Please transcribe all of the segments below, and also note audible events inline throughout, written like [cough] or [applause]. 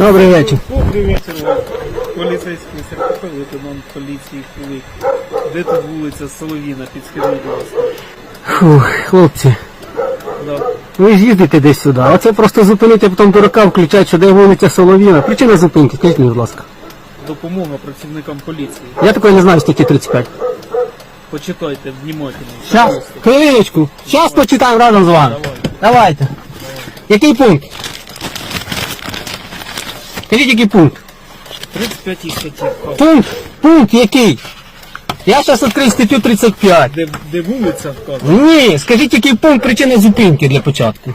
Добрий вечір. Добрий вечір вам. Поліцейський сертифікат, лейтенант поліції Кулик. Де тут вулиця Соловіна? Підскажіть, будь ласка. Фух, хлопці, Да. ви ж їздите десь сюди, а це просто зупинити, а потім дурака включать, що де вулиця Соловіна. Причина зупинки, скажіть мені, будь ласка. Допомога працівникам поліції. Я такої не знаю статті 35. Почитайте внимательно. Щас, хвилиночку, щас почитаємо разом з вами. Давайте. Який пункт? Скажіть, який пункт? 35 статті. Пункт, пункт який? Я зараз відкрию статтю 35. Де, де вулиця вказана? Ні, скажіть, який пункт причини зупинки для початку.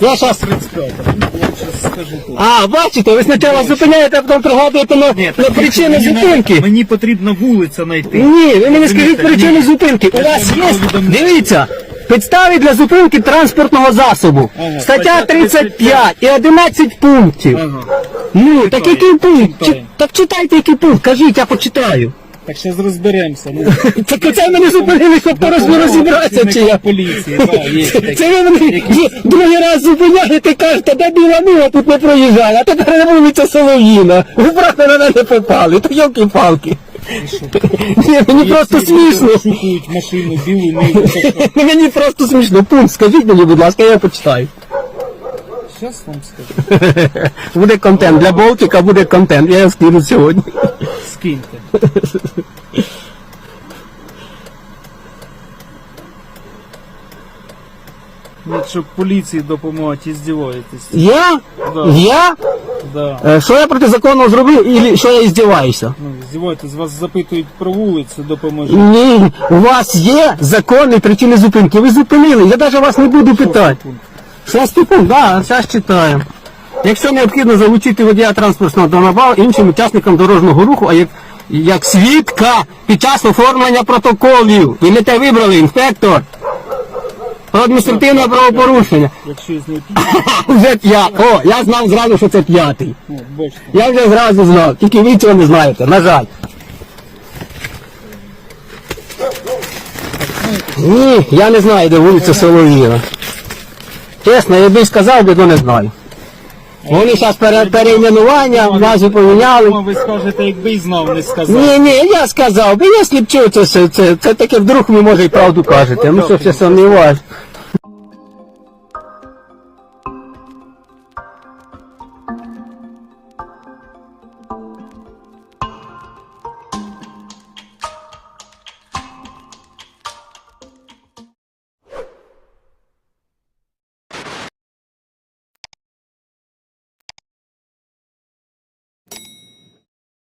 Я зараз 35. Ну, я зараз скажу тут. А, бачите, ви спочатку зупиняєте, а потім пригадуєте на, на причини Мені зупинки. Мені потрібна вулиця знайти. Ні, ви мені скажіть Ні. зупинки. У вас є, дивіться, підстави для зупинки транспортного засобу. Ага, Стаття стаття 35 і 11 пунктів. Ага. Ну, так який пункт? Чи- Так читайте, який пункт, кажіть, я почитаю. Так зараз розберемося. Ну, [laughs] Так оце мене зупинили, щоб хтось не розібратися, чи я. поліції, да, є такі. Це ви мене другий раз зупиняєте, кажете, де біла мила тут не проїжджає, а тепер на вулиця Солов'їна. Ви просто на мене попали, то йолки-палки. Ні, мені просто смішно. Шукають машину білу, милу. [laughs] Мені просто смішно. Пункт, скажіть мені, будь ласка, я почитаю. Зараз вам скажу. [laughs] Буде контент. Для Болтика буде контент. Я його скину сьогодні. Скиньте. Ну, Якщо поліції допомагати і здіваєтесь. Я? Да. Я? Да. Е, Що я протизаконно зробив, і що я іздіваюся? Ну, здіваєтесь, вас запитують про вулицю, допоможіть. Ні, у вас є законні причини зупинки. Ви зупинили, я навіть вас не буду питати. пункт. Шостий пункт, да, зараз читаємо. Якщо необхідно залучити водія транспортного донабав іншим учасникам дорожнього руху, а як, як свідка під час оформлення протоколів. Ви не те вибрали, інспектор. Про адміністративне правопорушення. Якщо [laughs] Вже п'ять. О, я знав зразу, що це п'ятий. Я вже зразу знав. Тільки ви цього не знаєте, на жаль. Ні, я не знаю, де вулиця Солов'їна. Чесно, я би сказав, би, то не знаю. Вони зараз пере, перейменування, назву поміняли. Ви скажете, якби й знав, не сказав. Ні, ні, я сказав, би, я сліпчу, це, це, це, це таке вдруг ви може і правду кажете. Ну що ж я сумніваюсь.